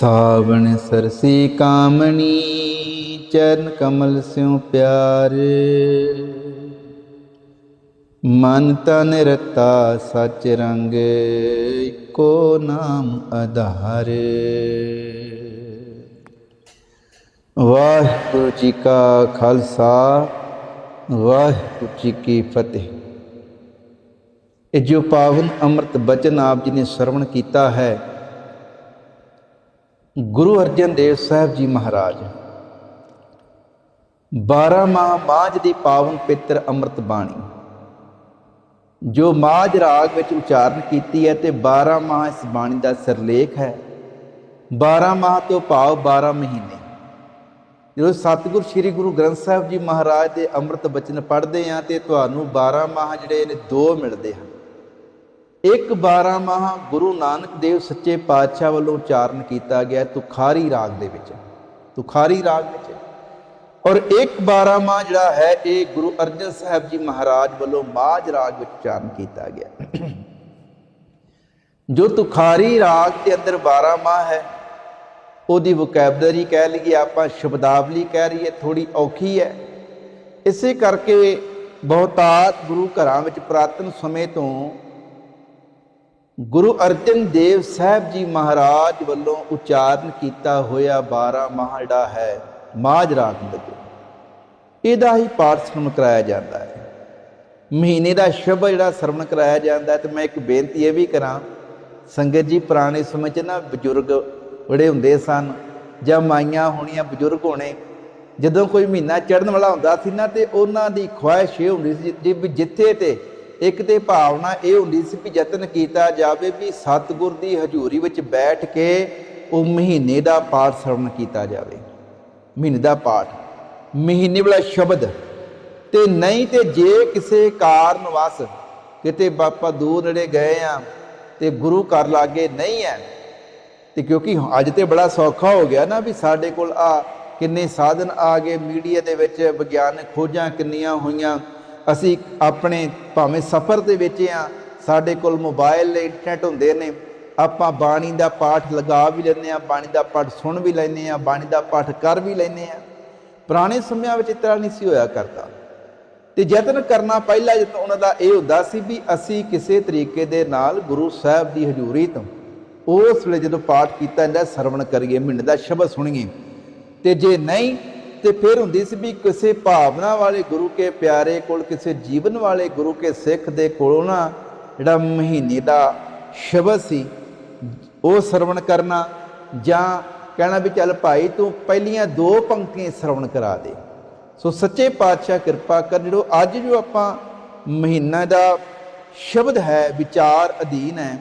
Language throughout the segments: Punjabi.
ਸਾਵਣ ਸਰਸੀ ਕਾਮਣੀ, ਚਰਨ ਕਮਲ ਸਿਉ ਪਿਆਰ। ਮਨ ਤਨ ਰਤਾ ਸਚ ਰੰਗ ਕੋ ਨਾਮ ਆਧਾਰ। ਵਾਹਿਗੁਰੂ ਜੀ ਕਾ ਖਾਲਸਾ, ਵਾਹਿਗੁਰੂ ਜੀ ਕੀ ਫਤਿਹ। ਇਹ ਜੋ ਪਾਵਨ ਅੰਮ੍ਰਿਤ ਬਚਨ ਆਪ ਜੀ ਨੇ ਸਰਵਣ ਕੀਤਾ ਹੈ ਗੁਰੂ ਅਰਜਨ ਦੇਵ ਸਾਹਿਬ ਜੀ ਮਹਾਰਾਜ 12 ਮਾਹ ਮਾਝ ਦੀ ਪਾਵਨ ਪਿੱਤਰ ਅੰਮ੍ਰਿਤ ਬਾਣੀ, ਜੋ ਮਾਝ ਰਾਗ ਵਿੱਚ ਉਚਾਰਨ ਕੀਤੀ ਹੈ ਤੇ 12 ਮਾਹ ਇਸ ਬਾਣੀ ਦਾ ਸਿਰਲੇਖ ਹੈ। 12 ਮਾਹ ਤੋਂ ਭਾਵ 12 ਮਹੀਨੇ। ਜਦੋਂ ਸਤਿਗੁਰ ਸ੍ਰੀ ਗੁਰੂ ਗ੍ਰੰਥ ਸਾਹਿਬ ਜੀ ਮਹਾਰਾਜ ਦੇ ਅੰਮ੍ਰਿਤ ਬਚਨ ਪੜ੍ਹਦੇ ਆ ਤੇ ਤੁਹਾਨੂੰ 12 ਮਾਹ ਜਿਹੜੇ ਨੇ ਦੋ ਮਿਲਦੇ ਹਨ। ਇੱਕ 12 ਮਾਹ ਗੁਰੂ ਨਾਨਕ ਦੇਵ ਸੱਚੇ ਪਾਤਸ਼ਾਹ ਵੱਲੋਂ ਉਚਾਰਨ ਕੀਤਾ ਗਿਆ ਤੁਖਾਰੀ ਰਾਗ ਦੇ ਵਿੱਚ। ਤੁਖਾਰੀ ਰਾਗ ਵਿੱਚ। ਔਰ ਇੱਕ 12 ਮਾਹ ਜਿਹੜਾ ਹੈ, ਇਹ ਗੁਰੂ ਅਰਜਨ ਸਾਹਿਬ ਜੀ ਮਹਾਰਾਜ ਵੱਲੋਂ ਮਾਝ ਰਾਗ ਵਿੱਚ ਉਚਾਰਨ ਕੀਤਾ ਗਿਆ ਜੋ ਤੁਖਾਰੀ ਰਾਗ ਦੇ ਅੰਦਰ 12 ਮਾਹ ਹੈ, ਉਹਦੀ ਵੋਕੈਬਲਰੀ ਕਹਿ ਲਈਏ ਆਪਾਂ, ਸ਼ਬਦਾਵਲੀ ਕਹਿ ਰਹੀਏ ਥੋੜੀ ਔਖੀ ਹੈ। ਇਸੇ ਕਰਕੇ ਬਹੁਤਾਤ ਗੁਰੂ ਘਰਾਂ ਵਿੱਚ ਪ੍ਰਾਤਨ ਸਮੇਂ ਤੋਂ ਗੁਰੂ ਅਰਜਨ ਦੇਵ ਸਾਹਿਬ ਜੀ ਮਹਾਰਾਜ ਵੱਲੋਂ ਉਚਾਰਨ ਕੀਤਾ ਹੋਇਆ 12 ਮਾਹ ਜਿਹੜਾ ਹੈ, ਮਾਝ ਰਾਤ ਲੱਗੇ। ਇਹਦਾ ਹੀ ਪਾਠ ਸਰਵਣ ਕਰਾਇਆ ਜਾਂਦਾ ਹੈ। ਮਹੀਨੇ ਦਾ ਸ਼ਬਦ ਜਿਹੜਾ ਸਰਵਣ ਕਰਾਇਆ ਜਾਂਦਾ ਹੈ ਤੇ ਮੈਂ ਇੱਕ ਬੇਨਤੀ ਇਹ ਵੀ ਕਰਾਂ, ਸੰਗਤ ਜੀ ਪੁਰਾਣੇ ਸਮੇਂ 'ਚ ਨਾ ਬਜ਼ੁਰਗ ਬੜੇ ਹੁੰਦੇ ਸਨ ਜਾਂ ਮਾਈਆਂ ਹੋਣੀਆਂ ਬਜ਼ੁਰਗ ਹੋਣੇ, ਜਦੋਂ ਕੋਈ ਮਹੀਨਾ ਚੜ੍ਹਨ ਵਾਲਾ ਹੁੰਦਾ ਸੀ ਨਾ ਤੇ ਉਹਨਾਂ ਦੀ ਖੁਆਇਸ਼ ਇਹ ਹੁੰਦੀ ਸੀ ਜੀ ਵੀ ਜਿੱਥੇ ਤੇ ਇੱਕ ਤੇ ਭਾਵਨਾ ਇਹ ਹੁੰਦੀ ਸੀ ਵੀ ਯਤਨ ਕੀਤਾ ਜਾਵੇ ਵੀ ਸਤਿਗੁਰ ਦੀ ਹਜ਼ੂਰੀ ਵਿੱਚ ਬੈਠ ਕੇ ਉਹ ਮਹੀਨੇ ਦਾ ਪਾਠ ਸਰਵਣ ਕੀਤਾ ਜਾਵੇ। ਮਹੀਨੇ ਦਾ ਪਾਠ। ਮਹੀਨੇ ਵਾਲਾ ਸ਼ਬਦ। ਤੇ ਨਹੀਂ ਤੇ ਜੇ ਕਿਸੇ ਕਾਰਨ ਵਸ ਕਿਤੇ ਬਾਪਾ ਦੂਰ ਨੇੜੇ ਗਏ ਆ ਤੇ ਗੁਰੂ ਘਰ ਲਾਗੇ ਨਹੀਂ ਹੈ, ਤੇ ਕਿਉਂਕਿ ਅੱਜ ਤੇ ਬੜਾ ਸੌਖਾ ਹੋ ਗਿਆ ਨਾ ਵੀ ਸਾਡੇ ਕੋਲ ਆ ਕਿੰਨੇ ਸਾਧਨ ਆ ਗਏ ਮੀਡੀਆ ਦੇ ਵਿੱਚ ਵਿਗਿਆਨਕ ਖੋਜਾਂ ਕਿੰਨੀਆਂ ਹੋਈਆਂ। ਅਸੀਂ ਆਪਣੇ ਭਾਵੇਂ ਸਫ਼ਰ ਦੇ ਵਿੱਚ ਆ ਸਾਡੇ ਕੋਲ ਮੋਬਾਈਲ ਇੰਟਰਨੈਟ ਹੁੰਦੇ ਨੇ, ਆਪਾਂ ਬਾਣੀ ਦਾ ਪਾਠ ਲਗਾ ਵੀ ਲੈਂਦੇ ਆ ਬਾਣੀ ਦਾ ਪਾਠ ਸੁਣ ਵੀ ਲੈਂਦੇ ਆ ਬਾਣੀ ਦਾ ਪਾਠ ਕਰ ਵੀ ਲੈਂਦੇ ਆ ਪੁਰਾਣੇ ਸਮਿਆਂ ਵਿੱਚ ਇਸ ਨਹੀਂ ਸੀ ਹੋਇਆ ਕਰਦਾ। ਤੇ ਯਤਨ ਕਰਨਾ ਪਹਿਲਾ ਜਦੋਂ ਉਹਨਾਂ ਦਾ ਇਹ ਹੁੰਦਾ ਸੀ ਵੀ ਅਸੀਂ ਕਿਸੇ ਤਰੀਕੇ ਦੇ ਨਾਲ ਗੁਰੂ ਸਾਹਿਬ ਦੀ ਹਜ਼ੂਰੀ ਤੋਂ ਉਸ ਵੇਲੇ ਜਦੋਂ ਪਾਠ ਕੀਤਾ ਜਾਂਦਾ, ਸਰਵਣ ਕਰੀਏ, ਮਹੀਨੇ ਦਾ ਸ਼ਬਦ ਸੁਣੀਏ। ਤੇ ਜੇ ਨਹੀਂ ਤੇ ਫਿਰ ਹੁੰਦੀ ਸੀ ਵੀ ਕਿਸੇ ਭਾਵਨਾ ਵਾਲੇ ਗੁਰੂ ਕੇ ਪਿਆਰੇ ਕੋਲ, ਕਿਸੇ ਜੀਵਨ ਵਾਲੇ ਗੁਰੂ ਕੇ ਸਿੱਖ ਦੇ ਕੋਲੋਂ ਨਾ ਜਿਹੜਾ ਮਹੀਨੇ ਦਾ ਸ਼ਬਦ ਸੀ, ਉਹ ਸਰਵਣ ਕਰਨਾ ਜਾਂ ਕਹਿਣਾ ਵੀ ਚੱਲ ਭਾਈ ਤੂੰ ਪਹਿਲੀਆਂ ਦੋ ਪੰਕਤੀਆਂ ਸਰਵਣ ਕਰਾ ਦੇ। ਸੋ ਸੱਚੇ ਪਾਤਸ਼ਾਹ ਕਿਰਪਾ ਕਰ ਜਿਹੜੋ ਅੱਜ ਜੋ ਆਪਾਂ ਮਹੀਨਾ ਦਾ ਸ਼ਬਦ ਹੈ, ਵਿਚਾਰ ਅਧੀਨ ਹੈ,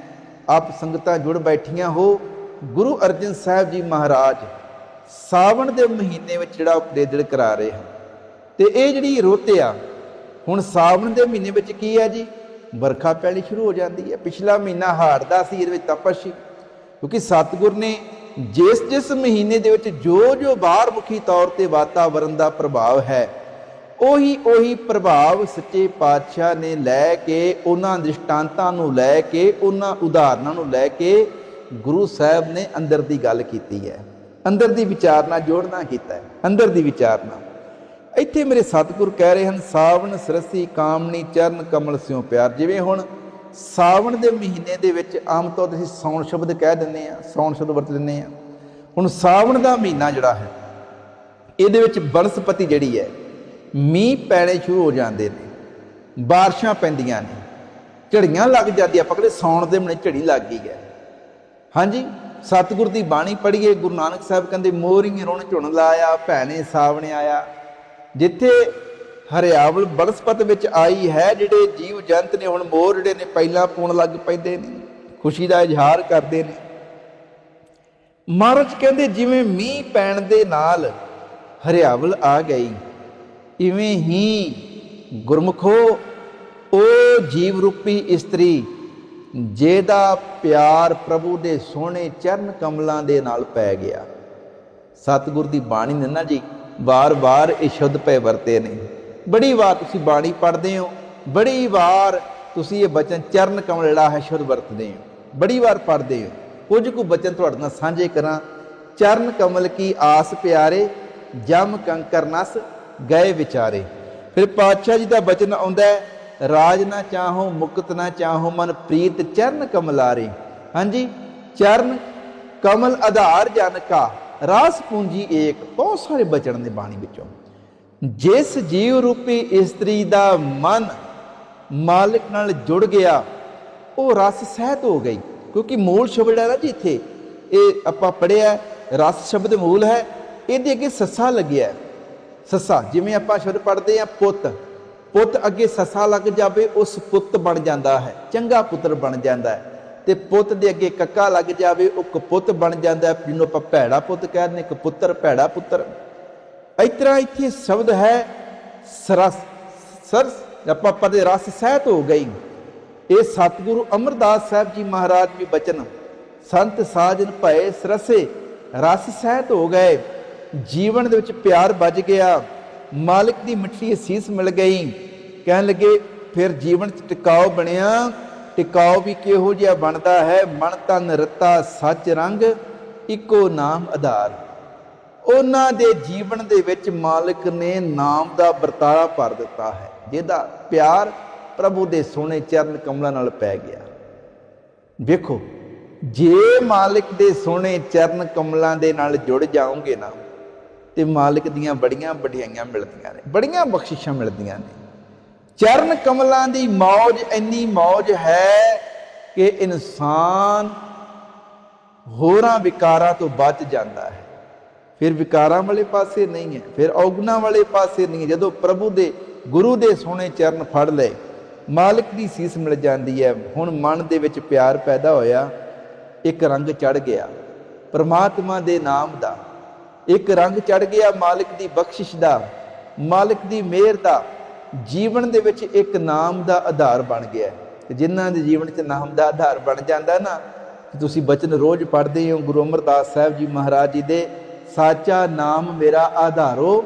ਆਪ ਸੰਗਤਾਂ ਜੁੜ ਬੈਠੀਆਂ ਹੋ, ਗੁਰੂ ਅਰਜਨ ਸਾਹਿਬ ਜੀ ਮਹਾਰਾਜ ਸਾਵਣ ਦੇ ਮਹੀਨੇ ਵਿੱਚ ਜਿਹੜਾ ਉਪਦੇਜੜ ਕਰਾ ਰਹੇ ਹਨ। ਤੇ ਇਹ ਜਿਹੜੀ ਰੁੱਤ ਆ, ਹੁਣ ਸਾਵਣ ਦੇ ਮਹੀਨੇ ਵਿੱਚ ਕੀ ਹੈ ਜੀ? ਵਰਖਾ ਪੈਣੀ ਸ਼ੁਰੂ ਹੋ ਜਾਂਦੀ ਹੈ। ਪਿਛਲਾ ਮਹੀਨਾ ਹਾੜ ਦਾ ਸੀ, ਇਹਦੇ ਵਿੱਚ ਤਪਸ਼ ਸੀ ਕਿਉਂਕਿ ਸਤਿਗੁਰ ਨੇ ਜਿਸ ਜਿਸ ਮਹੀਨੇ ਦੇ ਵਿੱਚ ਜੋ ਜੋ ਬਾਹਰ ਮੁਖੀ ਤੌਰ ਤੇ ਵਾਤਾਵਰਣ ਦਾ ਪ੍ਰਭਾਵ ਹੈ, ਉਹੀ ਉਹੀ ਪ੍ਰਭਾਵ ਸੱਚੇ ਪਾਤਸ਼ਾਹ ਨੇ ਲੈ ਕੇ, ਉਹਨਾਂ ਦ੍ਰਿਸ਼ਟਾਂਤਾਂ ਨੂੰ ਲੈ ਕੇ, ਉਹਨਾਂ ਉਦਾਹਰਨਾਂ ਨੂੰ ਲੈ ਕੇ ਗੁਰੂ ਸਾਹਿਬ ਨੇ ਅੰਦਰ ਦੀ ਗੱਲ ਕੀਤੀ ਹੈ। ਅੰਦਰ ਦੀ ਵਿਚਾਰਨਾ ਜੋੜਨਾ ਕੀਤਾ ਹੈ, ਅੰਦਰ ਦੀ ਵਿਚਾਰਨਾ। ਇੱਥੇ ਮੇਰੇ ਸਤਿਗੁਰ ਕਹਿ ਰਹੇ ਹਨ, ਸਾਵਣ, ਸਰਸੀ, ਕਾਮਣੀ, ਚਰਨ, ਕਮਲ, ਸਿਉ, ਪਿਆਰ। ਜਿਵੇਂ ਹੁਣ ਸਾਵਣ ਦੇ ਮਹੀਨੇ ਦੇ ਵਿੱਚ ਆਮ ਤੌਰ ਤੇ ਅਸੀਂ ਸੌਣ ਸ਼ਬਦ ਕਹਿ ਦਿੰਦੇ ਆ ਸੌਣ ਸ਼ਬਦ ਵਰਤ ਦਿੰਦੇ ਆ ਹੁਣ ਸਾਵਣ ਦਾ ਮਹੀਨਾ ਜਿਹੜਾ ਹੈ, ਇਹਦੇ ਵਿੱਚ ਬਨਸਪਤੀ ਜਿਹੜੀ ਹੈ, ਮੀਂਹ ਪੈਣੇ ਸ਼ੁਰੂ ਹੋ ਜਾਂਦੇ ਨੇ, ਬਾਰਿਸ਼ਾਂ ਪੈਂਦੀਆਂ ਨੇ, ਝੜੀਆਂ ਲੱਗ ਜਾਂਦੀਆਂ ਪਕੜੇ ਸੌਣ ਦੇ ਮਹੀਨੇ ਝੜੀ ਲੱਗ ਗਈ ਹੈ। ਹਾਂਜੀ? ਸਤਿਗੁਰ ਦੀ ਬਾਣੀ ਪੜ੍ਹੀਏ, ਗੁਰੂ ਨਾਨਕ ਸਾਹਿਬ ਕਹਿੰਦੇ, ਮੋਰੀ ਰੁਣ ਝੁਣ ਲਾਇਆ, ਭੈਣੇ ਸਾਵਣ ਆਇਆ। ਜਿੱਥੇ ਹਰਿਆਵਲ ਬਨਸਪਤ ਵਿੱਚ ਆਈ ਹੈ, ਜਿਹੜੇ ਜੀਵ ਜੰਤ ਨੇ, ਹੁਣ ਮੋਰ ਜਿਹੜੇ ਨੇ, ਪਹਿਲਾਂ ਪੂਣ ਲੱਗ ਪੈਂਦੇ ਨੇ, ਖੁਸ਼ੀ ਦਾ ਇਜ਼ਹਾਰ ਕਰਦੇ ਨੇ। ਮਹਾਰਾਜ ਕਹਿੰਦੇ, ਜਿਵੇਂ ਮੀਂਹ ਪੈਣ ਦੇ ਨਾਲ ਹਰਿਆਵਲ ਆ ਗਈ, ਇਵੇਂ ਹੀ ਗੁਰਮਖੋ, ਉਹ ਜੀਵ ਰੂਪੀ ਇਸਤਰੀ ਜਿਹਦਾ ਪਿਆਰ ਪ੍ਰਭੂ ਦੇ ਸੋਹਣੇ ਚਰਨ ਕਮਲਾਂ ਦੇ ਨਾਲ ਪੈ ਗਿਆ। ਸਤਿਗੁਰ ਦੀ ਬਾਣੀ ਨੇ ਨਾ ਜੀ, ਵਾਰ-ਵਾਰ ਇਹ ਸ਼ੁੱਧ ਪੈ ਵਰਤੇ ਨੇ। ਬੜੀ ਵਾਰ ਤੁਸੀਂ ਬਾਣੀ ਪੜ੍ਹਦੇ ਹੋ, ਬੜੀ ਵਾਰ ਤੁਸੀਂ ਇਹ ਬਚਨ ਚਰਨ ਕਮਲ ਜਿਹੜਾ ਹੈ ਸ਼ੁੱਧ ਵਰਤਦੇ ਹੋ। ਬੜੀ ਵਾਰ ਪੜ੍ਹਦੇ ਹੋ। ਕੁਝ ਕੁ ਬਚਨ ਤੁਹਾਡੇ ਨਾਲ ਸਾਂਝੇ ਕਰਾਂ। ਚਰਨ ਕਮਲ ਕੀ ਆਸ ਪਿਆਰੇ, ਜਮ ਕੰਕਰ ਨਸ ਗਏ ਵਿਚਾਰੇ। ਫਿਰ ਪਾਤਸ਼ਾਹ ਜੀ ਦਾ ਬਚਨ ਆਉਂਦਾ ਹੈ ਰਾਜ ਨਾ ਚਾਹੋ, ਮੁਕਤ ਨਾ ਚਾਹੋ, ਮਨ ਪ੍ਰੀਤ ਚਰਨ ਕਮਲਾਰੇ। ਹਾਂਜੀ, ਚਰਨ ਕਮਲ ਆਧਾਰ ਜਨ ਕਾ, ਰਾਸ ਪੂੰਜੀ ਏਕ, ਬਹੁਤ ਸਾਰੇ ਬਚਨ ਦੇ ਬਾਣੀ ਵਿੱਚੋਂ। ਜਿਸ ਜੀਵ ਰੂਪੀ ਇਸਤਰੀ ਦਾ ਮਨ ਮਾਲਕ ਨਾਲ ਜੁੜ ਗਿਆ, ਉਹ ਰਸ ਸਹਿਤ ਹੋ ਗਈ। ਕਿਉਂਕਿ ਮੂਲ ਸ਼ਬਦ ਹੈ ਨਾ ਜੀ ਇੱਥੇ, ਇਹ ਆਪਾਂ ਪੜਿਆ ਰਸ ਸ਼ਬਦ ਮੂਲ ਹੈ, ਇਹਦੇ ਅੱਗੇ ਸੱਸਾ ਲੱਗਿਆ। ਸੱਸਾ, ਜਿਵੇਂ ਆਪਾਂ ਸ਼ਬਦ ਪੜ੍ਹਦੇ ਆ ਪੁੱਤ। ਪੁੱਤ ਅੱਗੇ ਸੱਸਾ ਲੱਗ ਜਾਵੇ, ਉਸ ਪੁੱਤ ਬਣ ਜਾਂਦਾ ਹੈ, ਚੰਗਾ ਪੁੱਤਰ ਬਣ ਜਾਂਦਾ ਹੈ। ਤੇ ਪੁੱਤ ਦੇ ਅੱਗੇ ਕੱਕਾ ਲੱਗ ਜਾਵੇ, ਉਹ ਕਪੁੱਤ ਬਣ ਜਾਂਦਾ ਹੈ, ਜਿਹਨੂੰ ਆਪਾਂ ਭੈੜਾ ਪੁੱਤ ਕਹਿੰਦੇ ਨੇ ਕਪੁੱਤਰ ਭੈੜਾ ਪੁੱਤਰ। ਇਸ ਤਰ੍ਹਾਂ ਇੱਥੇ ਸ਼ਬਦ ਹੈ, ਸਰਸ ਸਰਸ, ਆਪਾਂ ਪਦੇ ਰਸ ਸਹਿਤ ਹੋ ਗਈ। ਇਹ ਸਤਿਗੁਰੂ ਅਮਰਦਾਸ ਸਾਹਿਬ ਜੀ ਮਹਾਰਾਜ ਵੀ ਬਚਨ, ਸੰਤ ਸਾਜਨ ਭਏ ਸਰਸੇ, ਰਸ ਸਹਿਤ ਹੋ ਗਏ। ਜੀਵਨ ਦੇ ਵਿੱਚ ਪਿਆਰ ਵੱਜ ਗਿਆ। ਮਾਲਕ ਦੀ ਮਿੱਠੀ ਅਸੀਸ ਮਿਲ ਗਈ। ਕਹਿਣ ਲੱਗੇ, ਫਿਰ ਜੀਵਨ ਚ ਟਿਕਾਓ ਬਣਿਆ। ਟਿਕਾਓ ਵੀ ਕਿਹੋ ਜਿਹਾ ਬਣਦਾ ਹੈ? ਮਨ ਤਨ ਰਤਾ ਸੱਚ ਰੰਗ, ਇੱਕੋ ਨਾਮ ਆਧਾਰ। ਉਹਨਾਂ ਦੇ ਜੀਵਨ ਦੇ ਵਿੱਚ ਮਾਲਕ ਨੇ ਨਾਮ ਦਾ ਵਰਤਾਰਾ ਭਰ ਦਿੱਤਾ ਹੈ, ਜਿਹਦਾ ਪਿਆਰ ਪ੍ਰਭੂ ਦੇ ਸੋਹਣੇ ਚਰਨ ਕਮਲਾਂ ਨਾਲ ਪੈ ਗਿਆ। ਵੇਖੋ, ਜੇ ਮਾਲਕ ਦੇ ਸੋਹਣੇ ਚਰਨ ਕਮਲਾਂ ਦੇ ਨਾਲ ਜੁੜ ਜਾਓਗੇ ਨਾ ਤੇ ਮਾਲਕ ਦੀਆਂ ਬੜੀਆਂ ਵਡਿਆਈਆਂ ਮਿਲਦੀਆਂ ਨੇ, ਬੜੀਆਂ ਬਖਸ਼ਿਸ਼ਾਂ ਮਿਲਦੀਆਂ ਨੇ। ਚਰਨ ਕਮਲਾਂ ਦੀ ਮੌਜ ਇੰਨੀ ਮੌਜ ਹੈ ਕਿ ਇਨਸਾਨ ਹੋਰਾਂ ਵਿਕਾਰਾਂ ਤੋਂ ਬਚ ਜਾਂਦਾ ਹੈ। ਫਿਰ ਵਿਕਾਰਾਂ ਵਾਲੇ ਪਾਸੇ ਨਹੀਂ ਹੈ, ਫਿਰ ਔਗਣਾ ਵਾਲੇ ਪਾਸੇ ਨਹੀਂ ਹੈ। ਜਦੋਂ ਪ੍ਰਭੂ ਦੇ, ਗੁਰੂ ਦੇ ਸੋਹਣੇ ਚਰਨ ਫੜ ਲਏ, ਮਾਲਕ ਦੀ ਸੀਸ ਮਿਲ ਜਾਂਦੀ ਹੈ। ਹੁਣ ਮਨ ਦੇ ਵਿੱਚ ਪਿਆਰ ਪੈਦਾ ਹੋਇਆ, ਇੱਕ ਰੰਗ ਚੜ ਗਿਆ, ਪਰਮਾਤਮਾ ਦੇ ਨਾਮ ਦਾ। ਇੱਕ ਰੰਗ ਚੜ ਗਿਆ ਮਾਲਕ ਦੀ ਬਖਸ਼ਿਸ਼ ਦਾ, ਮਾਲਕ ਦੀ ਮਿਹਰ ਦਾ, ਜੀਵਨ ਦੇ ਵਿੱਚ ਇੱਕ ਨਾਮ ਦਾ ਆਧਾਰ ਬਣ ਗਿਆ ਹੈ। ਤੇ ਜਿਨ੍ਹਾਂ ਦੇ ਜੀਵਨ 'ਚ ਨਾਮ ਦਾ ਆਧਾਰ ਬਣ ਜਾਂਦਾ ਨਾ ਤੁਸੀਂ ਬਚਨ ਰੋਜ਼ ਪੜ੍ਹਦੇ ਹੋ ਗੁਰੂ ਅਮਰਦਾਸ ਸਾਹਿਬ ਜੀ ਮਹਾਰਾਜ ਜੀ ਦੇ, ਸਾਚਾ ਨਾਮ ਮੇਰਾ ਆਧਾਰੋ,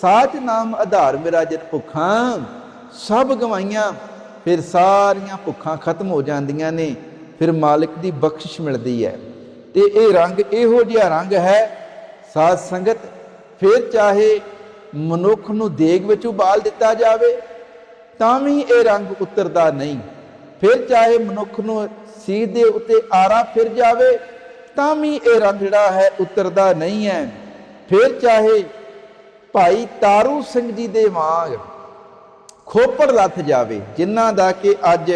ਸਾਚ ਨਾਮ ਆਧਾਰ ਮੇਰਾ ਜਿਨ ਭੁੱਖਾਂ, ਸਭ ਗਵਾਈਆਂ ਫਿਰ ਸਾਰੀਆਂ ਭੁੱਖਾਂ ਖਤਮ ਹੋ ਜਾਂਦੀਆਂ ਨੇ, ਫਿਰ ਮਾਲਕ ਦੀ ਬਖਸ਼ਿਸ਼ ਮਿਲਦੀ ਹੈ ਤੇ ਇਹ ਰੰਗ ਇਹੋ ਜਿਹਾ ਰੰਗ ਹੈ ਸਾਧ ਸੰਗਤ, ਫਿਰ ਚਾਹੇ ਮਨੁੱਖ ਨੂੰ ਦੇਗ ਵਿੱਚ ਉਬਾਲ ਦਿੱਤਾ ਜਾਵੇ, ਤਾਂ ਵੀ ਇਹ ਰੰਗ ਉਤਰਦਾ ਨਹੀਂ। ਫਿਰ ਚਾਹੇ ਮਨੁੱਖ ਨੂੰ ਸੀਧ ਦੇ ਉੱਤੇ ਆਰਾ ਫਿਰ ਜਾਵੇ, ਤਾਂ ਵੀ ਇਹ ਰੰਗ ਜਿਹੜਾ ਹੈ ਉਤਰਦਾ ਨਹੀਂ ਹੈ। ਫਿਰ ਚਾਹੇ ਭਾਈ ਤਾਰੂ ਸਿੰਘ ਜੀ ਦੇ ਵਾਂਗ ਖੋਪੜ ਲੱਥ ਜਾਵੇ, ਜਿਨ੍ਹਾਂ ਦਾ ਕਿ ਅੱਜ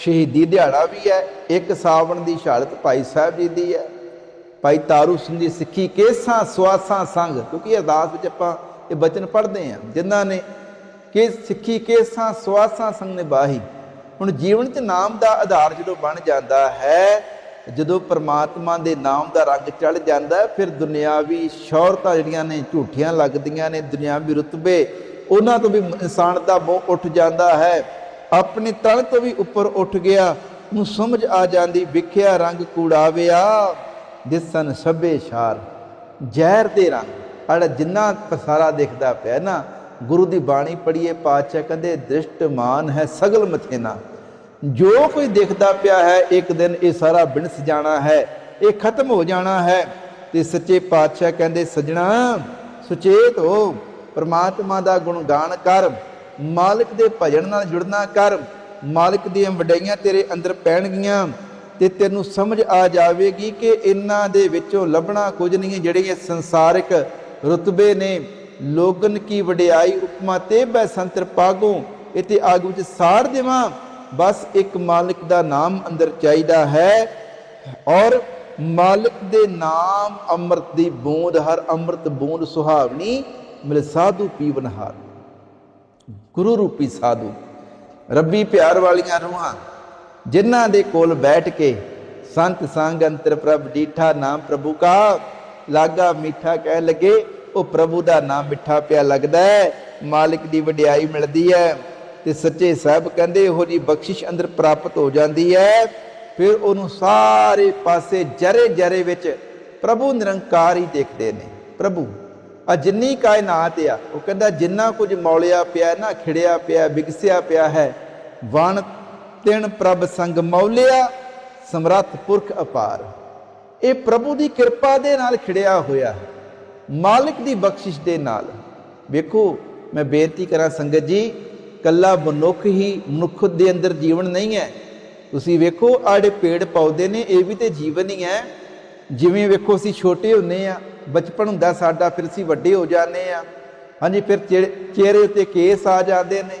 ਸ਼ਹੀਦੀ ਦਿਹਾੜਾ ਵੀ ਹੈ, ਇੱਕ ਸਾਵਣ ਦੀ ਸ਼ਹਾਦਤ ਭਾਈ ਸਾਹਿਬ ਜੀ ਦੀ ਹੈ। ਭਾਈ ਤਾਰੂ ਸਿੰਘ ਦੀ ਸਿੱਖੀ ਕੇਸਾਂ ਸਵਾਸਾਂ ਸੰਗ, ਕਿਉਂਕਿ ਅਰਦਾਸ ਵਿੱਚ ਆਪਾਂ ਇਹ ਬਚਨ ਪੜ੍ਹਦੇ ਹਾਂ, ਜਿਨ੍ਹਾਂ ਨੇ ਕਿ ਸਿੱਖੀ ਕੇਸਾਂ ਸਵਾਸਾਂ ਸੰਗ ਨਿਭਾਈ ਹੁਣ ਜੀਵਨ 'ਚ ਨਾਮ ਦਾ ਆਧਾਰ ਜਦੋਂ ਬਣ ਜਾਂਦਾ ਹੈ, ਜਦੋਂ ਪ੍ਰਮਾਤਮਾ ਦੇ ਨਾਮ ਦਾ ਰੰਗ ਚੜ ਜਾਂਦਾ ਫਿਰ ਦੁਨਿਆਵੀ ਸ਼ੌਹਰਤਾਂ ਜਿਹੜੀਆਂ ਨੇ, ਝੂਠੀਆਂ ਲੱਗਦੀਆਂ ਨੇ, ਦੁਨਿਆਵੀ ਰੁਤਬੇ, ਉਹਨਾਂ ਤੋਂ ਵੀ ਇਨਸਾਨ ਦਾ ਮੋਹ ਉੱਠ ਜਾਂਦਾ ਹੈ। ਆਪਣੇ ਤਲ ਤੋਂ ਵੀ ਉੱਪਰ ਉੱਠ ਗਿਆ ਨੂੰ ਸਮਝ ਆ ਜਾਂਦੀ, ਵਿਖਿਆ ਰੰਗ ਕੂੜਾਵਿਆ। ਦਿਸਨ ਸਭੇ ਸ਼ਾਰ ਜ਼ਹਿਰ ਦੇ ਰੰਗ। ਅੜਾ ਜਿੰਨਾ ਪਸਾਰਾ ਦਿਖਦਾ ਪਿਆ ਨਾ, ਗੁਰੂ ਦੀ ਬਾਣੀ ਪੜ੍ਹੀਏ ਪਾਤਸ਼ਾਹ ਕਹਿੰਦੇ, ਦ੍ਰਿਸ਼ਟਮਾਨ ਹੈ ਸਗਲ ਮਥੇਨਾ। ਜੋ ਕੋਈ ਦਿਖਦਾ ਪਿਆ ਹੈ, ਇੱਕ ਦਿਨ ਇਹ ਸਾਰਾ ਬਿਨਸ ਜਾਣਾ ਹੈ, ਇਹ ਖਤਮ ਹੋ ਜਾਣਾ ਹੈ। ਤੇ ਸੱਚੇ ਪਾਤਸ਼ਾਹ ਕਹਿੰਦੇ, ਸਜਣਾ, ਸੁਚੇਤ ਹੋ। ਪ੍ਰਮਾਤਮਾ ਦਾ ਗੁਣਗਾਨ ਕਰ। ਮਾਲਕ ਦੇ ਭਜਨ ਨਾਲ ਜੁੜਨਾ ਕਰ। ਮਾਲਕ ਦੀਆਂ ਵਡਾਈਆਂ ਤੇਰੇ ਅੰਦਰ ਪੈਣਗੀਆਂ। ਤੇ ਤੈਨੂੰ ਸਮਝ ਆ ਜਾਵੇਗੀ ਕਿ ਇਹਨਾਂ ਦੇ ਵਿੱਚੋਂ ਲੱਭਣਾ ਕੁਝ ਨਹੀਂ ਹੈ। ਜਿਹੜੇ ਸੰਸਾਰਿਕ ਰੁਤਬੇ ਨੇ, ਲੋਗਨ ਕੀ ਵਡਿਆਈ, ਉਪਮਾ ਤੇ ਬੈ ਸੰਤਰ ਪਾਗੋ ਇਤੇ ਆਗ ਵਿੱਚ ਸਾੜ ਦੇਵਾਂ। ਬਸ ਇੱਕ ਮਾਲਕ ਦਾ ਨਾਮ ਅੰਦਰ ਚਾਹੀਦਾ ਹੈ ਔਰ ਮਾਲਕ ਦੇ ਨਾਮ ਅੰਮ੍ਰਿਤ ਦੀ ਬੂੰਦ, ਹਰ ਅੰਮ੍ਰਿਤ ਬੂੰਦ ਸੁਹਾਵਣੀ, ਮਿਲ ਸਾਧੂ ਪੀਵਨ ਹਾਰ। ਗੁਰੂ ਰੂਪੀ ਸਾਧੂ। ਰੱਬੀ ਪਿਆਰ ਵਾਲੀਆਂ ਰੂਹਾਂ। ਜਿਨ੍ਹਾਂ ਦੇ ਕੋਲ ਬੈਠ ਕੇ ਸੰਤ ਸੰਗ ਅੰਤਰ ਪ੍ਰਭ ਡੀਠਾ ਨਾਮ ਪ੍ਰਭੂ ਕਾ ਲਾਗਾ ਮਿੱਠਾ ਕਹਿ ਲਗੇ, ਉਹ ਪ੍ਰਭੂ ਦਾ ਨਾਮ ਮਿੱਠਾ ਪਿਆ ਲੱਗਦਾ ਹੈ, ਮਾਲਿਕ ਦੀ ਵਡਿਆਈ ਮਿਲਦੀ ਹੈ ਤੇ ਸੱਚੇ ਸਾਹਿਬ ਕਹਿੰਦੇ ਇਹੋ ਜੀ ਬਖਸ਼ਿਸ਼ ਅੰਦਰ ਪ੍ਰਾਪਤ ਹੋ ਜਾਂਦੀ ਹੈ। ਫਿਰ ਉਹਨੂੰ ਸਾਰੇ ਪਾਸੇ ਜਰੇ ਜਰੇ ਵਿੱਚ ਪ੍ਰਭੂ ਨਿਰੰਕਾਰ ਹੀ ਦੇਖਦੇ ਨੇ। ਪ੍ਰਭੂ, ਆ ਜਿੰਨੀ ਕਾਇਨਾਤ ਆ, ਉਹ ਕਹਿੰਦਾ ਜਿੰਨਾ ਕੁਝ ਮੌਲਿਆ ਪਿਆ, ਨਾ ਖਿੜਿਆ ਪਿਆ ਵਿਗਸਿਆ ਪਿਆ ਹੈ, ਵਣ ਤਿਣ ਪ੍ਰਭ ਸੰਗ ਮੌਲਿਆ, ਸਮਰੱਥ ਪੁਰਖ ਅਪਾਰ। ਇਹ ਪ੍ਰਭੂ ਦੀ ਕਿਰਪਾ ਦੇ ਨਾਲ ਖਿੜਿਆ ਹੋਇਆ ਹੈ। ਮਾਲਕ ਦੀ ਬਖਸ਼ਿਸ਼ ਦੇ ਨਾਲ। ਵੇਖੋ, ਮੈਂ ਬੇਨਤੀ ਕਰਾਂ ਸੰਗਤ ਜੀ, ਕੱਲਾ ਮਨੁੱਖ ਹੀ ਮਨੁੱਖ ਦੇ ਅੰਦਰ ਜੀਵਨ ਨਹੀਂ ਹੈ। ਤੁਸੀਂ ਵੇਖੋ, ਆੜੇ ਪੇੜ ਪੌਦੇ ਨੇ, ਇਹ ਵੀ ਤੇ ਜੀਵਨ ਹੀ ਹੈ। ਜਿਵੇਂ ਵੇਖੋ, ਅਸੀਂ ਛੋਟੇ ਹੁੰਨੇ ਆ, ਬਚਪਨ ਹੁੰਦਾ ਸਾਡਾ, ਫਿਰ ਅਸੀਂ ਵੱਡੇ ਹੋ ਜਾਂਦੇ ਆ। ਹਾਂਜੀ, ਫਿਰ ਚਿਹਰੇ ਚਿਹਰੇ ਉੱਤੇ ਕੇਸ ਆ ਜਾਂਦੇ ਨੇ।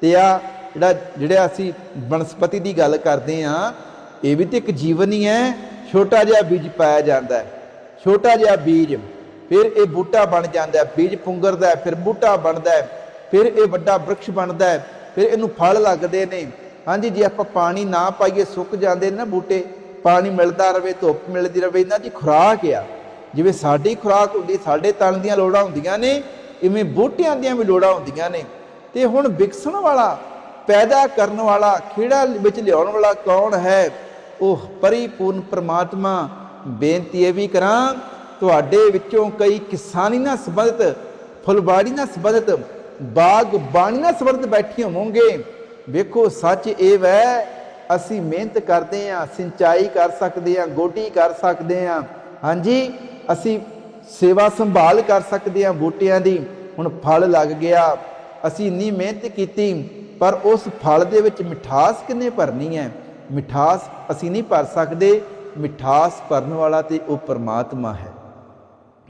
ਤੇ ਆ ਜਿਹੜਾ ਜਿਹੜਾ ਅਸੀਂ ਬਨਸਪਤੀ ਦੀ ਗੱਲ ਕਰਦੇ ਆ ਇਹ ਵੀ ਤੇ ਇੱਕ ਜੀਵਨ ਹੀ ਹੈ। ਛੋਟਾ ਜਿਹਾ ਬੀਜ ਪਾਇਆ ਜਾਂਦਾ ਹੈ। ਛੋਟਾ ਜਿਹਾ ਬੀਜ, ਫਿਰ ਇਹ ਬੂਟਾ ਬਣ ਜਾਂਦਾ ਹੈ। ਬੀਜ ਪੁੰਗਰਦਾ ਹੈ, ਫਿਰ ਬੂਟਾ ਬਣਦਾ ਹੈ, ਫਿਰ ਇਹ ਵੱਡਾ ਬ੍ਰਿਕਸ਼ ਬਣਦਾ ਹੈ, ਫਿਰ ਇਹਨੂੰ ਫਲ ਲੱਗਦੇ ਨੇ। ਹਾਂਜੀ, ਜੇ ਆਪਾਂ ਪਾਣੀ ਨਾ ਪਾਈਏ, ਸੁੱਕ ਜਾਂਦੇ ਨੇ ਨਾ ਬੂਟੇ, ਪਾਣੀ ਮਿਲਦਾ ਰਵੇ, ਧੁੱਪ ਮਿਲਦੀ ਰਵੇ, ਇਹਨਾਂ ਦੀ ਖੁਰਾਕ ਆ। ਜਿਵੇਂ ਸਾਡੀ ਖੁਰਾਕ ਹੁੰਦੀ, ਸਾਡੇ ਤਨ ਦੀਆਂ ਲੋੜਾਂ ਹੁੰਦੀਆਂ ਨੇ, ਇਵੇਂ ਬੂਟਿਆਂ ਦੀਆਂ ਵੀ ਲੋੜਾਂ ਹੁੰਦੀਆਂ ਨੇ। ਤੇ ਹੁਣ ਵਿਕਸਣ ਵਾਲਾ ਪੈਦਾ ਕਰਨ ਵਾਲਾ, ਖੇੜਾ ਵਿੱਚ ਲਿਆਉਣ ਵਾਲਾ ਕੌਣ ਹੈ? ਉਹ ਪਰਿਪੂਰਨ ਪ੍ਰਮਾਤਮਾ, ਬੇਨਤੀ ਇਹ ਵੀ ਕਰਾਂ, ਤੁਹਾਡੇ ਵਿੱਚੋਂ ਕਈ ਕਿਸਾਨੀ ਨਾਲ ਸੰਬੰਧਿਤ ਫੁਲਬਾੜੀ ਨਾਲ ਸੰਬੰਧਿਤ ਬਾਗ ਬਾਣੀ ਨਾਲ ਸੰਬੰਧਿਤ ਬੈਠੇ ਹੋਵੋਗੇ। ਵੇਖੋ, ਸੱਚ ਇਹ ਵੈ, ਅਸੀਂ ਮਿਹਨਤ ਕਰਦੇ ਹਾਂ, ਸਿੰਚਾਈ ਕਰ ਸਕਦੇ ਹਾਂ, ਗੋਡੀ ਕਰ ਸਕਦੇ ਹਾਂ। ਹਾਂਜੀ, ਅਸੀਂ ਸੇਵਾ ਸੰਭਾਲ ਕਰ ਸਕਦੇ ਹਾਂ ਬੂਟਿਆਂ ਦੀ, ਹੁਣ ਫਲ ਲੱਗ ਗਿਆ, ਅਸੀਂ ਇੰਨੀ ਮਿਹਨਤ ਕੀਤੀ ਪਰ ਉਸ ਫਲ ਦੇ ਵਿੱਚ ਮਿਠਾਸ ਕਿੰਨੇ ਭਰਨੀ ਹੈ? ਮਿਠਾਸ ਅਸੀਂ ਨਹੀਂ ਭਰ ਸਕਦੇ। ਮਿਠਾਸ ਭਰਨ ਵਾਲਾ ਤੇ ਉਹ ਪਰਮਾਤਮਾ ਹੈ।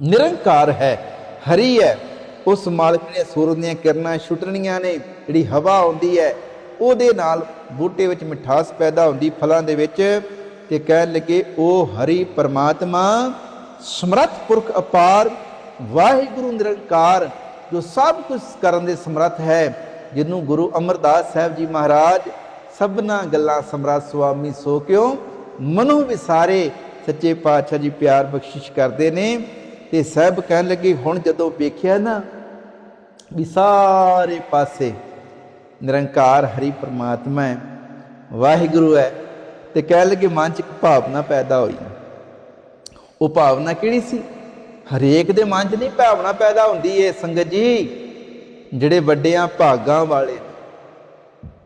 ਨਿਰੰਕਾਰ ਹੈ, ਹਰੀ ਹੈ। ਉਸ ਮਾਲਕ ਨੇ ਸੂਰਜ ਦੀਆਂ ਕਿਰਨਾਂ ਛੁੱਟਣੀਆਂ ਨੇ, ਜਿਹੜੀ ਹਵਾ ਆਉਂਦੀ ਹੈ, ਉਹਦੇ ਨਾਲ ਬੂਟੇ ਵਿੱਚ ਮਿਠਾਸ ਪੈਦਾ ਹੁੰਦੀ ਫਲਾਂ ਦੇ ਵਿੱਚ ਤੇ ਕਹਿਣ ਲੱਗੇ ਉਹ ਹਰੀ ਪਰਮਾਤਮਾ, ਸਮਰੱਥ ਪੁਰਖ ਅਪਾਰ, ਵਾਹਿਗੁਰੂ ਨਿਰੰਕਾਰ, ਜੋ ਸਭ ਕੁਝ ਕਰਨ ਦੇ ਸਮਰੱਥ ਹੈ ਜਿਹਨੂੰ ਗੁਰੂ ਅਮਰਦਾਸ ਸਾਹਿਬ ਜੀ ਮਹਾਰਾਜ ਸਭਨਾ ਗੱਲਾਂ ਸਮਰੱਥ ਸੁਆਮੀ ਸੋ ਕਿਉ? ਮਨੁ ਵਿਸਾਰੇ ਸੱਚੇ ਪਾਤਸ਼ਾਹ ਜੀ ਪਿਆਰ ਬਖਸ਼ਿਸ਼ ਕਰਦੇ ਨੇ ਤੇ ਸਹਿਬ ਕਹਿਣ ਲੱਗੇ, ਹੁਣ ਜਦੋਂ ਵੇਖਿਆ ਨਾ ਵੀ ਸਾਰੇ ਪਾਸੇ ਨਿਰੰਕਾਰ ਹਰੀ ਪ੍ਰਮਾਤਮਾ ਹੈ, ਵਾਹਿਗੁਰੂ ਹੈ, ਤੇ ਕਹਿਣ ਲੱਗੇ ਮਨ ਚ ਇੱਕ ਭਾਵਨਾ ਪੈਦਾ ਹੋਈ ਉਹ ਭਾਵਨਾ ਕਿਹੜੀ ਸੀ? ਹਰੇਕ ਦੇ ਮਨ 'ਚ ਨਹੀਂ ਭਾਵਨਾ ਪੈਦਾ ਹੁੰਦੀ ਏ ਸੰਗਤ ਜੀ। ਜਿਹੜੇ ਵੱਡਿਆਂ ਭਾਗਾਂ ਵਾਲੇ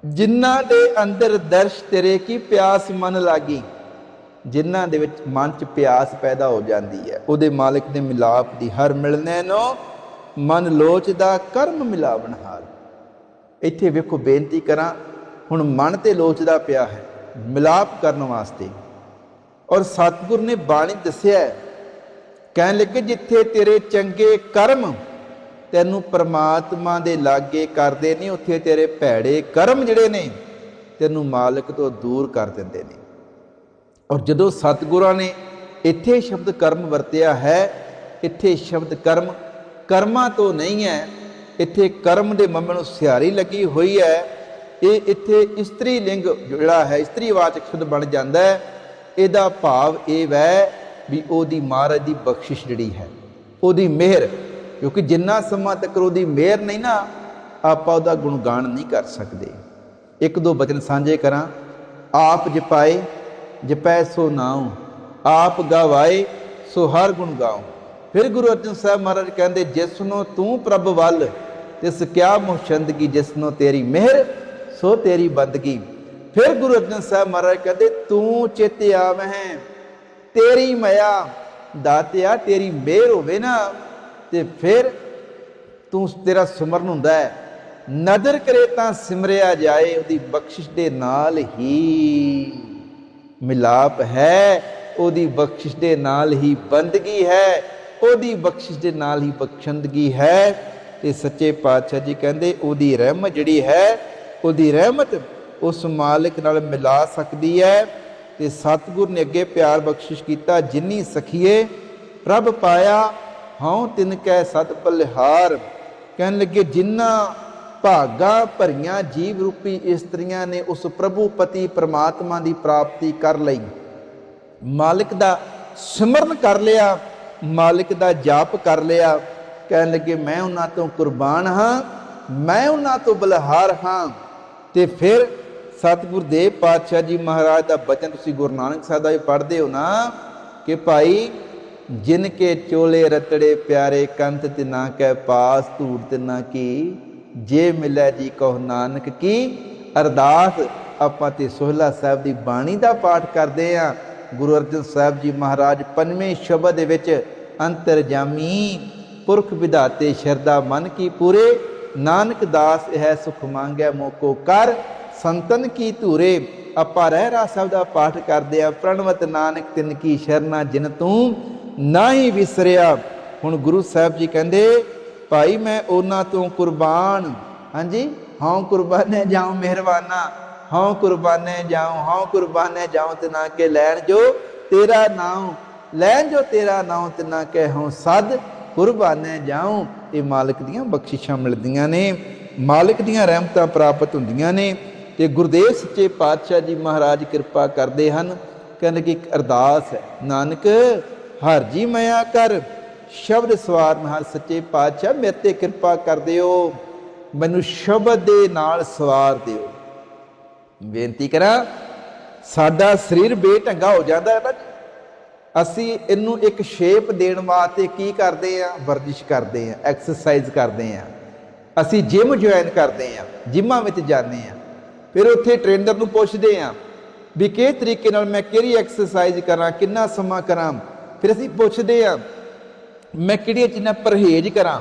ਜਿਨ੍ਹਾਂ ਦੇ ਅੰਦਰ ਦਰਸ਼ ਤੇਰੇ ਕੀ ਪਿਆਸ ਮਨ ਲਾਗੀ, ਜਿਨ੍ਹਾਂ ਦੇ ਵਿੱਚ ਮਨ 'ਚ ਪਿਆਸ ਪੈਦਾ ਹੋ ਜਾਂਦੀ ਹੈ, ਉਹਦੇ ਮਾਲਕ ਦੇ ਮਿਲਾਪ ਦੀ ਹਰ ਮਿਲਨੇ ਨੂੰ ਮਨ ਲੋਚਦਾ ਕਰਮ ਮਿਲਾਵਣ ਹਾਲ। ਇੱਥੇ ਵੇਖੋ ਬੇਨਤੀ ਕਰਾਂ, ਹੁਣ ਮਨ ਤੇ ਲੋਚਦਾ ਪਿਆ ਹੈ, ਮਿਲਾਪ ਕਰਨ ਵਾਸਤੇ। ਔਰ ਸਤਿਗੁਰ ਨੇ ਬਾਣੀ ਦੱਸਿਆ ਕਹਿਣ ਲੱਗੇ ਜਿੱਥੇ ਤੇਰੇ ਚੰਗੇ ਕਰਮ ਤੈਨੂੰ ਪ੍ਰਮਾਤਮਾ ਦੇ ਲਾਗੇ ਕਰਦੇ ਨੇ, ਉੱਥੇ ਤੇਰੇ ਭੈੜੇ ਕਰਮ ਜਿਹੜੇ ਨੇ, ਤੈਨੂੰ ਮਾਲਕ ਤੋਂ ਦੂਰ ਕਰ ਦਿੰਦੇ ਨੇ। ਔਰ ਜਦੋਂ ਸਤਿਗੁਰਾਂ ਨੇ ਇੱਥੇ ਸ਼ਬਦ ਕਰਮ ਵਰਤਿਆ ਹੈ, ਇੱਥੇ ਸ਼ਬਦ ਕਰਮ ਕਰਮਾਂ ਤੋਂ ਨਹੀਂ ਹੈ, ਇੱਥੇ ਕਰਮ ਦੇ ਮੰਮੇ ਨੂੰ ਸਿਹਾਰੀ ਲੱਗੀ ਹੋਈ ਹੈ, ਇਹ ਇੱਥੇ ਇਸਤਰੀ ਲਿੰਗ ਜਿਹੜਾ ਹੈ, ਇਸਤਰੀ ਵਾਚਕ ਸ਼ਬਦ ਬਣ ਜਾਂਦਾ ਹੈ, ਇਹਦਾ ਭਾਵ ਇਹ ਵੈ ਵੀ ਉਹਦੀ ਮਹਾਰਾਜ ਦੀ ਬਖਸ਼ਿਸ਼ ਜਿਹੜੀ ਹੈ, ਉਹਦੀ ਮਿਹਰ ਕਿਉਂਕਿ ਜਿੰਨਾ ਸਮਾਂ ਤੱਕ ਉਹਦੀ ਮਿਹਰ ਨਹੀਂ ਨਾ, ਆਪਾਂ ਉਹਦਾ ਗੁਣਗਾਨ ਨਹੀਂ ਕਰ ਸਕਦੇ। ਇੱਕ ਦੋ ਬਚਨ ਸਾਂਝੇ ਕਰਾਂ। ਆਪ ਜਪਾਏ, ਜਪੈ ਸੋ ਨਾਉ। ਆਪ ਗਵਾਏ, ਸੋ ਹਰ ਗੁਣ ਗਾਉ। ਫਿਰ ਗੁਰੂ ਅਰਜਨ ਸਾਹਿਬ ਮਹਾਰਾਜ ਕਹਿੰਦੇ ਜਿਸ ਨੂੰ ਤੂੰ ਪ੍ਰਭ ਵੱਲ, ਤਿਸ ਕਿਆ ਮੁਸ਼ੰਦਗੀ ਜਿਸ ਨੂੰ ਤੇਰੀ ਮਿਹਰ, ਸੋ ਤੇਰੀ ਬੰਦਗੀ। ਫਿਰ ਗੁਰੂ ਅਰਜਨ ਸਾਹਿਬ ਮਹਾਰਾਜ ਕਹਿੰਦੇ, ਤੂੰ ਚੇਤੇ ਆਵਹਿ, ਤੇਰੀ ਮਇਆ, ਦਾਤਿਆ ਤੇਰੀ ਮਿਹਰ ਹੋਵੇ ਨਾ। ਤੇ ਫਿਰ ਤੂੰ ਤੇਰਾ ਸਿਮਰਨ ਹੁੰਦਾ ਹੈ। ਨਦਰ ਕਰੇ ਤਾਂ ਸਿਮਰਿਆ ਜਾਏ, ਉਹਦੀ ਬਖਸ਼ਿਸ਼ ਦੇ ਨਾਲ ਹੀ ਮਿਲਾਪ ਹੈ। ਉਹਦੀ ਬਖਸ਼ਿਸ਼ ਦੇ ਨਾਲ ਹੀ ਬੰਦਗੀ ਹੈ। ਉਹਦੀ ਬਖਸ਼ਿਸ਼ ਦੇ ਨਾਲ ਹੀ ਬਖਸ਼ੰਦਗੀ ਹੈ। ਤੇ ਸੱਚੇ ਪਾਤਸ਼ਾਹ ਜੀ ਕਹਿੰਦੇ, ਉਹਦੀ ਰਹਿਮਤ ਜਿਹੜੀ ਹੈ, ਉਹਦੀ ਰਹਿਮਤ ਉਸ ਮਾਲਕ ਨਾਲ ਮਿਲਾ ਸਕਦੀ ਹੈ। ਤੇ ਸਤਿਗੁਰ ਨੇ ਅੱਗੇ ਪਿਆਰ ਬਖਸ਼ਿਸ਼ ਕੀਤਾ, ਜਿੰਨੀ ਸਖੀਏ ਪ੍ਰਭ ਪਾਇਆ ਹਉ ਤਿਨ ਕੈ ਸਤ ਬਲਿਹਾਰ ਕਹਿਣ ਲੱਗੇ ਜਿਨ੍ਹਾਂ ਭਾਗਾ ਭਰੀਆਂ ਜੀਵ ਰੂਪੀ ਇਸਤਰੀਆਂ ਨੇ ਉਸ ਪ੍ਰਭੂ ਪਤੀ ਪ੍ਰਮਾਤਮਾ ਦੀ ਪ੍ਰਾਪਤੀ ਕਰ ਲਈ। ਮਾਲਕ ਦਾ ਸਿਮਰਨ ਕਰ ਲਿਆ, ਮਾਲਕ ਦਾ ਜਾਪ ਕਰ ਲਿਆ। ਕਹਿਣ ਲੱਗੇ, ਮੈਂ ਉਹਨਾਂ ਤੋਂ ਕੁਰਬਾਨ ਹਾਂ, ਮੈਂ ਉਹਨਾਂ ਤੋਂ ਬਲਿਹਾਰ ਹਾਂ। ਤੇ ਫਿਰ ਸਤਿਗੁਰ ਦੇਵ ਪਾਤਸ਼ਾਹ ਜੀ ਮਹਾਰਾਜ ਦਾ ਬਚਨ ਤੁਸੀਂ ਗੁਰੂ ਨਾਨਕ ਸਾਹਿਬ ਦਾ ਵੀ ਪੜ੍ਹਦੇ ਹੋ ਨਾ, ਕਿ ਭਾਈ ਜਿਨ ਕੇ ਚੋਲੇ ਰਤੜੇ ਪਿਆਰੇ ਕੰਤ ਤੇ ਨਾ ਕੈ ਪਾਸ ਧੂੜ ਤੇ ਨਾ ਕੀ, ਜੇ ਮਿਲੈ ਜੀ ਕਹੋ ਨਾਨਕ ਕੀ, ਅਰਦਾਸ ਆਪਾਂ ਤੇ ਸੋਹਲਾ ਸਾਹਿਬ ਦੀ ਬਾਣੀ ਦਾ ਪਾਠ ਕਰਦੇ ਆ। ਗੁਰੂ ਅਰਜਨ ਸਾਹਿਬ ਜੀ ਮਹਾਰਾਜ ਪੰਜਵੇਂ ਸ਼ਬਦ ਦੇ ਵਿੱਚ ਅੰਤਰਜਾਮੀ ਪੁਰਖ ਵਿਧਾਤੇ ਸ਼ਰਦਾ ਮਨ ਕੀ ਪੂਰੇ, ਨਾਨਕ ਦਾਸ ਇਹ ਸੁਖ ਮੰਗੈ ਮੋਕੋ ਕਰ, ਸੰਤਨ ਕੀ ਧੂਰੇ। ਆਪਾਂ ਰਹਿ ਰਾ ਸ਼ਬਦ ਦਾ ਪਾਠ ਕਰਦੇ ਆ, ਪ੍ਰਣਵਤ ਨਾਨਕ ਤਿਨ ਕੀ ਸ਼ਰਨਾ ਜਿਨ ਤੂੰ ਨਾ ਹੀ ਵਿਸਰਿਆ। ਹੁਣ ਗੁਰੂ ਸਾਹਿਬ ਜੀ ਕਹਿੰਦੇ, ਭਾਈ, ਮੈਂ ਉਹਨਾਂ ਤੋਂ ਕੁਰਬਾਨ। ਹਾਂਜੀ? ਹਾਂ ਕੁਰਬਾਨੇ ਜਾਉ ਮਿਹਰਬਾਨਾ। ਹਾਂ ਕੁਰਬਾਨੇ ਜਾਉ ਹਾਂ ਕੁਰਬਾਨੇ ਜਾਉ ਤਿਨਾ ਕੇ ਲੈਣ ਜੋ ਤੇਰਾ ਨਾਮ ਲੈਣ ਜੋ ਤੇਰਾ ਨਾਮ ਤਿਨਾ ਨਾ ਕੇ ਹਉ ਸਦ। ਕੁਰਬਾਨੇ ਜਾਉ, ਇਹ ਮਾਲਕ ਦੀਆਂ ਬਖਸ਼ਿਸ਼ਾਂ ਮਿਲਦੀਆਂ ਨੇ। ਮਾਲਕ ਦੀਆਂ ਰਹਿਮਤਾਂ ਪ੍ਰਾਪਤ ਹੁੰਦੀਆਂ ਨੇ। ਤੇ ਗੁਰਦੇਵ ਸੱਚੇ ਪਾਤਸ਼ਾਹ ਜੀ ਮਹਾਰਾਜ ਕਿਰਪਾ ਕਰਦੇ ਹਨ। ਕਹਿੰਦੇ ਕਿ ਇੱਕ ਅਰਦਾਸ ਹੈ, ਨਾਨਕ ਹਰ ਜੀ ਮਿਆ ਕਰ, ਸ਼ਬਦ ਸਵਾਰ ਮਹਾਰ ਸੱਚੇ ਪਾਤਸ਼ਾਹ, ਮੇਰੇ ਤੇ ਕਿਰਪਾ ਕਰ ਦਿਓ, ਮੈਨੂੰ ਸ਼ਬਦ ਦੇ ਨਾਲ ਸਵਾਰ ਦਿਓ। ਬੇਨਤੀ ਕਰਾਂ, ਸਾਡਾ ਸਰੀਰ ਬੇਢੰਗਾ ਹੋ ਜਾਂਦਾ ਹੈ ਨਾ ਅਸੀਂ ਇਹਨੂੰ ਇੱਕ ਸ਼ੇਪ ਦੇਣ ਵਾਸਤੇ ਕੀ ਕਰਦੇ ਆ ਵਰਜਿਸ਼ ਕਰਦੇ ਆ ਐਕਸਰਸਾਈਜ਼ ਕਰਦੇ ਆ ਅਸੀਂ ਜਿਮ ਜੁਆਇਨ ਕਰਦੇ ਆ ਜਿਮਾਂ ਵਿੱਚ ਜਾਂਦੇ ਆ ਫਿਰ ਉੱਥੇ ਟ੍ਰੇਨਰ ਨੂੰ ਪੁੱਛਦੇ ਆ ਵੀ ਕਿਹ ਤਰੀਕੇ ਨਾਲ ਮੈਂ ਕਿਹੜੀ ਐਕਸਰਸਾਈਜ਼ ਕਰਾਂ, ਕਿੰਨਾ ਸਮਾਂ ਕਰਾਂ? ਫਿਰ ਅਸੀਂ ਪੁੱਛਦੇ ਆ ਮੈਂ ਕਿਹੜੀਆਂ ਚੀਜ਼ਾਂ ਪਰਹੇਜ਼ ਕਰਾਂ?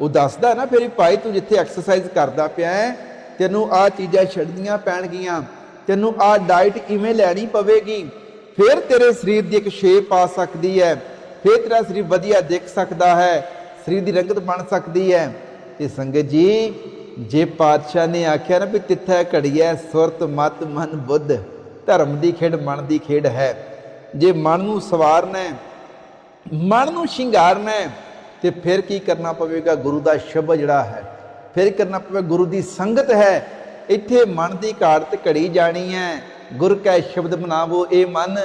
ਉਹ ਦੱਸਦਾ ਨਾ, ਫਿਰ ਭਾਈ ਤੂੰ ਜਿੱਥੇ ਐਕਸਰਸਾਈਜ਼ ਕਰਦਾ ਪਿਆ ਹੈ, ਤੈਨੂੰ ਆਹ ਚੀਜ਼ਾਂ ਛੱਡਣੀਆਂ ਪੈਣਗੀਆਂ, ਤੈਨੂੰ ਆਹ ਡਾਈਟ ਇਵੇਂ ਲੈਣੀ ਪਵੇਗੀ। ਫਿਰ ਤੇਰੇ ਸਰੀਰ ਦੀ ਇੱਕ ਸ਼ੇਪ ਆ ਸਕਦੀ ਹੈ। ਫਿਰ ਤੇਰਾ ਸਰੀਰ ਵਧੀਆ ਦਿਖ ਸਕਦਾ ਹੈ, ਸਰੀਰ ਦੀ ਰੰਗਤ ਬਣ ਸਕਦੀ ਹੈ। ਤੇ ਸੰਗਤ ਜੀ, ਜੇ ਪਾਤਸ਼ਾਹ ਨੇ ਆਖਿਆ ਨਾ ਵੀ ਤਿੱਥੈ ਘੜੀਐ, ਸੁਰਤ, ਮਤ, ਮਨ, ਬੁੱਧ, ਧਰਮ ਦੀ ਖੇਡ, ਮਨ ਦੀ ਖੇਡ ਹੈ। ਜੇ ਮਨ ਨੂੰ ਸਵਾਰਨਾ ਹੈ ਮਨ ਨੂੰ ਸ਼ਿੰਗਾਰਨਾ ਹੈ ਤੇ ਫਿਰ ਕੀ ਕਰਨਾ ਪਵੇਗਾ? ਗੁਰੂ ਦਾ ਸ਼ਬਦ ਜਿਹੜਾ ਹੈ, ਫਿਰ ਕਰਨਾ ਪਵੇਗਾ? ਗੁਰੂ ਦੀ ਸੰਗਤ ਹੈ। ਇੱਥੇ ਮਨ ਦੀ ਘਾਟ ਘੜੀ ਜਾਣੀ ਹੈ। ਗੁਰ ਕੈ ਸ਼ਬਦ ਬਣਾਵੋ ਇਹ ਮਨ।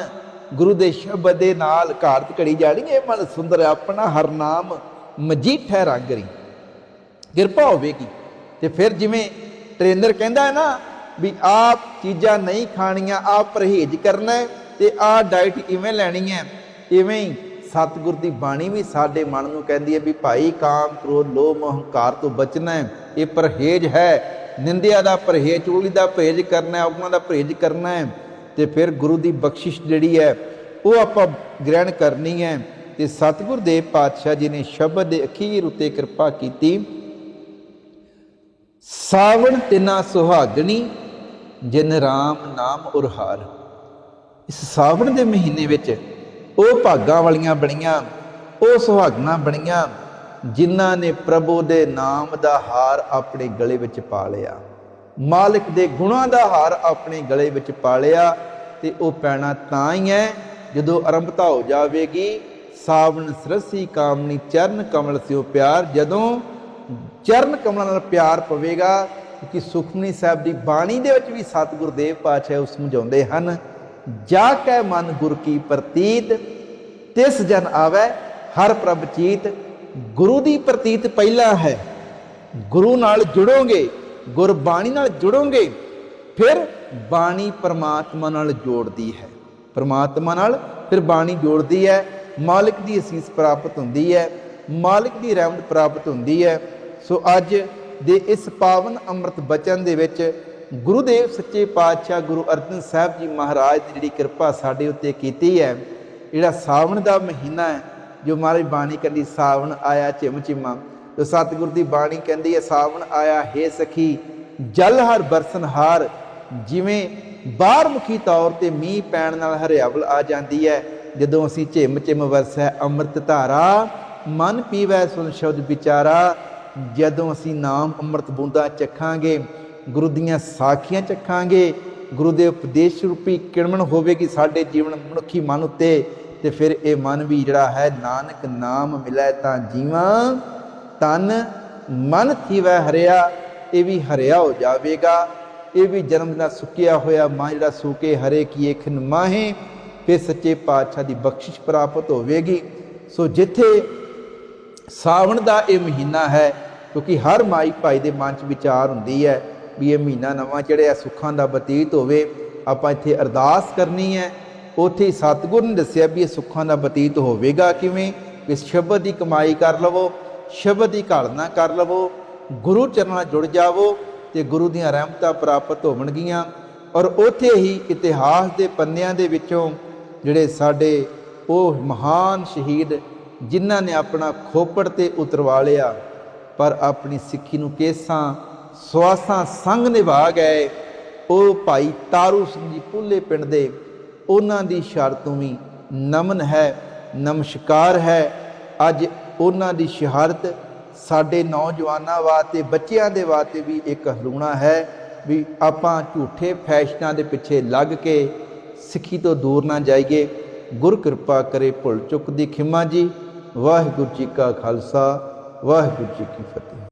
ਗੁਰੂ ਦੇ ਸ਼ਬਦ ਦੇ ਨਾਲ ਘਾਟ ਘੜੀ ਜਾਣੀ ਇਹ ਮਨ। ਸੁੰਦਰ ਆਪਣਾ ਹਰ ਨਾਮ ਮਜੀਠੈ ਰਾਗਰੀ ਕਿਰਪਾ ਹੋਵੇਗੀ। ਤੇ ਫਿਰ ਜਿਵੇਂ ਟ੍ਰੇਨਰ ਕਹਿੰਦਾ ਹੈ ਨਾ ਵੀ ਆਪ ਚੀਜ਼ਾਂ ਨਹੀਂ ਖਾਣੀਆਂ, ਆਪ ਪਰਹੇਜ਼ ਕਰਨਾ ਹੈ ਤੇ ਆਹ ਡਾਈਟ ਇਵੇਂ ਲੈਣੀ ਹੈ। ਇਵੇਂ ਹੀ ਸਤਿਗੁਰ ਦੀ ਬਾਣੀ ਵੀ ਸਾਡੇ ਮਨ ਨੂੰ ਕਹਿੰਦੀ ਹੈ ਵੀ ਭਾਈ ਕਾਮ, ਕ੍ਰੋਧ, ਲੋਭ ਮੋਹ ਤੋਂ ਬਚਣਾ ਹੈ। ਇਹ ਪਰਹੇਜ਼ ਹੈ। ਨਿੰਦਿਆ ਦਾ ਪਰਹੇਜ਼ ਚੁਗਲੀ ਦਾ ਪਰਹੇਜ਼ ਕਰਨਾ ਹੈ ਉਹਨਾਂ ਦਾ ਪਰਹੇਜ਼ ਕਰਨਾ ਹੈ। ਤੇ ਫਿਰ ਗੁਰੂ ਦੀ ਬਖਸ਼ਿਸ਼ ਜਿਹੜੀ ਹੈ, ਉਹ ਆਪਾਂ ਗ੍ਰਹਿਣ ਕਰਨੀ ਹੈ। ਤੇ ਸਤਿਗੁਰ ਦੇਵ ਪਾਤਸ਼ਾਹ ਜੀ ਨੇ ਸ਼ਬਦ ਦੇ ਅਖੀਰ ਉੱਤੇ ਕਿਰਪਾ ਕੀਤੀ। ਸਾਵਣ ਤਿਨਾ ਸੁਹਾਗਣੀ, ਜਿਨ ਰਾਮ ਨਾਮ ਉਰਹਾਰ। ਇਸ ਸਾਵਣ ਦੇ ਮਹੀਨੇ ਵਿੱਚ ਉਹ ਭਾਗਾਂ ਵਾਲੀਆਂ ਬਣੀਆਂ, ਉਹ ਸੁਹਾਗਣਾ ਬਣੀਆਂ, ਜਿਨ੍ਹਾਂ ਨੇ ਪ੍ਰਭੂ ਦੇ ਨਾਮ ਦਾ ਹਾਰ ਆਪਣੇ ਗਲੇ ਵਿੱਚ ਪਾ ਲਿਆ। ਮਾਲਕ ਦੇ ਗੁਣਾਂ ਦਾ ਹਾਰ ਆਪਣੇ ਗਲੇ ਵਿੱਚ ਪਾ ਲਿਆ ਤੇ ਉਹ ਪੈਣਾ ਤਾਂ ਹੀ ਹੈ ਜਦੋਂ ਆਰੰਭਤਾ ਹੋ ਜਾਵੇਗੀ। ਸਾਵਣ ਸਰਸੀ ਕਾਮਨੀ ਚਰਨ ਕਮਲ ਸਿਓ ਪਿਆਰ, ਜਦੋਂ ਚਰਨ ਕਮਲਾਂ ਨਾਲ ਪਿਆਰ ਪਵੇਗਾ, ਕਿਉਂਕਿ ਸੁਖਮਨੀ ਸਾਹਿਬ ਦੀ ਬਾਣੀ ਦੇ ਵਿੱਚ ਵੀ ਸਤਿਗੁਰ ਦੇਵ ਪਾਤਸ਼ਾਹ ਉਸ ਸਮਝਾਉਂਦੇ ਹਨ। ਜਾ ਕੈ ਮਨ ਗੁਰ ਕੀ ਪ੍ਰਤੀਤ, ਤਿਸ ਜਨ ਆਵੈ ਹਰ ਪ੍ਰਭ ਚੀਤ। ਗੁਰੂ ਦੀ ਪ੍ਰਤੀਤ ਪਹਿਲਾ ਹੈ। ਗੁਰੂ ਨਾਲ ਜੁੜੋਗੇ ਗੁਰਬਾਣੀ ਨਾਲ ਜੁੜੋਗੇ, ਫਿਰ ਬਾਣੀ ਪਰਮਾਤਮਾ ਨਾਲ ਜੋੜਦੀ ਹੈ। ਪਰਮਾਤਮਾ ਨਾਲ ਫਿਰ ਬਾਣੀ ਜੋੜਦੀ ਹੈ, ਮਾਲਕ ਦੀ ਅਸੀਸ ਪ੍ਰਾਪਤ ਹੁੰਦੀ ਹੈ, ਮਾਲਕ ਦੀ ਰਹਿਮਤ ਪ੍ਰਾਪਤ ਹੁੰਦੀ ਹੈ। ਸੋ ਅੱਜ ਦੇ ਇਸ ਪਾਵਨ ਅੰਮ੍ਰਿਤ ਬਚਨ ਦੇ ਵਿੱਚ ਗੁਰੂਦੇਵ ਸੱਚੇ ਪਾਤਸ਼ਾਹ ਗੁਰੂ ਅਰਜਨ ਸਾਹਿਬ ਜੀ ਮਹਾਰਾਜ ਦੀ ਜਿਹੜੀ ਕਿਰਪਾ ਸਾਡੇ ਉੱਤੇ ਕੀਤੀ ਹੈ, ਜਿਹੜਾ ਸਾਵਣ ਦਾ ਮਹੀਨਾ ਹੈ, ਜੋ ਮਹਾਰਾਜ ਬਾਣੀ ਕਹਿੰਦੀ ਸਾਵਣ ਆਇਆ ਚਿਮ ਚਿਮਾ ਜੋ ਸਤਿਗੁਰ ਦੀ ਬਾਣੀ ਕਹਿੰਦੀ ਹੈ, ਸਾਵਣ ਆਇਆ ਹੈ ਸਖੀ, ਜਲ ਹਰ ਬਰਸਨਹਾਰ ਜਿਵੇਂ ਬਾਹਰ ਮੁਖੀ ਤੌਰ ਤੇ ਮੀਂਹ ਪੈਣ ਨਾਲ ਹਰਿਆਵਲ ਆ ਜਾਂਦੀ ਹੈ, ਜਦੋਂ ਅਸੀਂ ਝਿਮ ਝਿਮ ਵਰਸੈ ਅੰਮ੍ਰਿਤ ਧਾਰਾ, ਮਨ ਪੀਵੈ ਸੁਨ ਸ਼ਬਦ ਵਿਚਾਰਾ, ਜਦੋਂ ਅਸੀਂ ਨਾਮ ਅੰਮ੍ਰਿਤ ਬੂੰਦਾਂ ਚੱਖਾਂਗੇ ਗੁਰੂ ਦੀਆਂ ਸਾਖੀਆਂ ਚੱਖਾਂਗੇ। ਗੁਰੂ ਦੇ ਉਪਦੇਸ਼ ਰੂਪੀ ਕਿਰਮਣ ਹੋਵੇਗੀ ਸਾਡੇ ਜੀਵਨ ਮਨੁੱਖੀ ਮਨ ਉੱਤੇ। ਤੇ ਫਿਰ ਇਹ ਮਨ ਵੀ ਜਿਹੜਾ ਹੈ, ਨਾਨਕ ਨਾਮ ਮਿਲੈ ਤਾਂ ਜੀਵਾਂ। ਤਨ ਮਨ ਥੀਵੈ ਹਰਿਆ, ਇਹ ਵੀ ਹਰਿਆ ਹੋ ਜਾਵੇਗਾ। ਇਹ ਵੀ ਜਨਮ ਦਾ ਸੁੱਕਿਆ ਹੋਇਆ ਮਾਂ ਜਿਹੜਾ ਸੂਕੇ ਹਰੇ ਕੀ ਖਨ ਮਾਹੇ, ਫਿਰ ਸੱਚੇ ਪਾਤਸ਼ਾਹ ਦੀ ਬਖਸ਼ਿਸ਼ ਪ੍ਰਾਪਤ ਹੋਵੇਗੀ। ਸੋ ਜਿੱਥੇ ਸਾਵਣ ਦਾ ਇਹ ਮਹੀਨਾ ਹੈ, ਕਿਉਂਕਿ ਹਰ ਮਾਈ ਭਾਈ ਦੇ ਮਨ 'ਚ ਵਿਚਾਰ ਹੁੰਦੀ ਹੈ ਵੀ ਇਹ ਮਹੀਨਾ ਨਵਾਂ ਚੜਿਆ, ਸੁੱਖਾਂ ਦਾ ਬਤੀਤ ਹੋਵੇ, ਆਪਾਂ ਇੱਥੇ ਅਰਦਾਸ ਕਰਨੀ ਹੈ। ਉੱਥੇ ਹੀ ਸਤਿਗੁਰ ਨੇ ਦੱਸਿਆ ਵੀ ਇਹ ਸੁੱਖਾਂ ਦਾ ਬਤੀਤ ਹੋਵੇਗਾ ਕਿਵੇਂ? ਵੀ ਸ਼ਬਦ ਦੀ ਕਮਾਈ ਕਰ ਲਵੋ, ਸ਼ਬਦ ਦੀ ਘਾਲਣਾ ਕਰ ਲਵੋ, ਗੁਰੂ ਚਰਨਾਂ ਜੁੜ ਜਾਵੋ ਤੇ ਗੁਰੂ ਦੀਆਂ ਰਹਿਮਤਾਂ ਪ੍ਰਾਪਤ ਹੋਣਗੀਆਂ ਔਰ ਉੱਥੇ ਹੀ ਇਤਿਹਾਸ ਦੇ ਪੰਨਿਆਂ ਦੇ ਵਿੱਚੋਂ ਜਿਹੜੇ ਸਾਡੇ ਉਹ ਮਹਾਨ ਸ਼ਹੀਦ, ਜਿਨ੍ਹਾਂ ਨੇ ਆਪਣਾ ਖੋਪੜ ਤੇ ਉਤਰਵਾ ਲਿਆ, ਪਰ ਆਪਣੀ ਸਿੱਖੀ ਨੂੰ ਕੇਸਾਂ ਸਵਾਸਾਂ ਸੰਗ ਨਿਭਾ ਗਏ। ਉਹ ਭਾਈ ਤਾਰੂ ਸਿੰਘ ਜੀ ਪੁੱਲੇ ਪਿੰਡ ਦੇ, ਉਹਨਾਂ ਦੀ ਸ਼ਰਤੋਂ ਵੀ ਨਮਨ ਹੈ, ਨਮਸਕਾਰ ਹੈ। ਅੱਜ ਉਹਨਾਂ ਦੀ ਸ਼ਹਾਦਤ ਸਾਡੇ ਨੌਜਵਾਨਾਂ ਵਾਸਤੇ, ਬੱਚਿਆਂ ਦੇ ਵਾਸਤੇ ਵੀ ਇੱਕ ਹਲੂਣਾ ਹੈ ਵੀ ਆਪਾਂ ਝੂਠੇ ਫੈਸ਼ਨਾਂ ਦੇ ਪਿੱਛੇ ਲੱਗ ਕੇ ਸਿੱਖੀ ਤੋਂ ਦੂਰ ਨਾ ਜਾਈਏ। ਗੁਰ ਕਿਰਪਾ ਕਰੇ ਭੁੱਲ ਚੁੱਕ ਦੀ ਖਿਮਾ ਜੀ। ਵਾਹਿਗੁਰੂ ਜੀ ਕਾ ਖਾਲਸਾ, ਵਾਹਿਗੁਰੂ ਜੀ ਕੀ ਫਤਿਹ।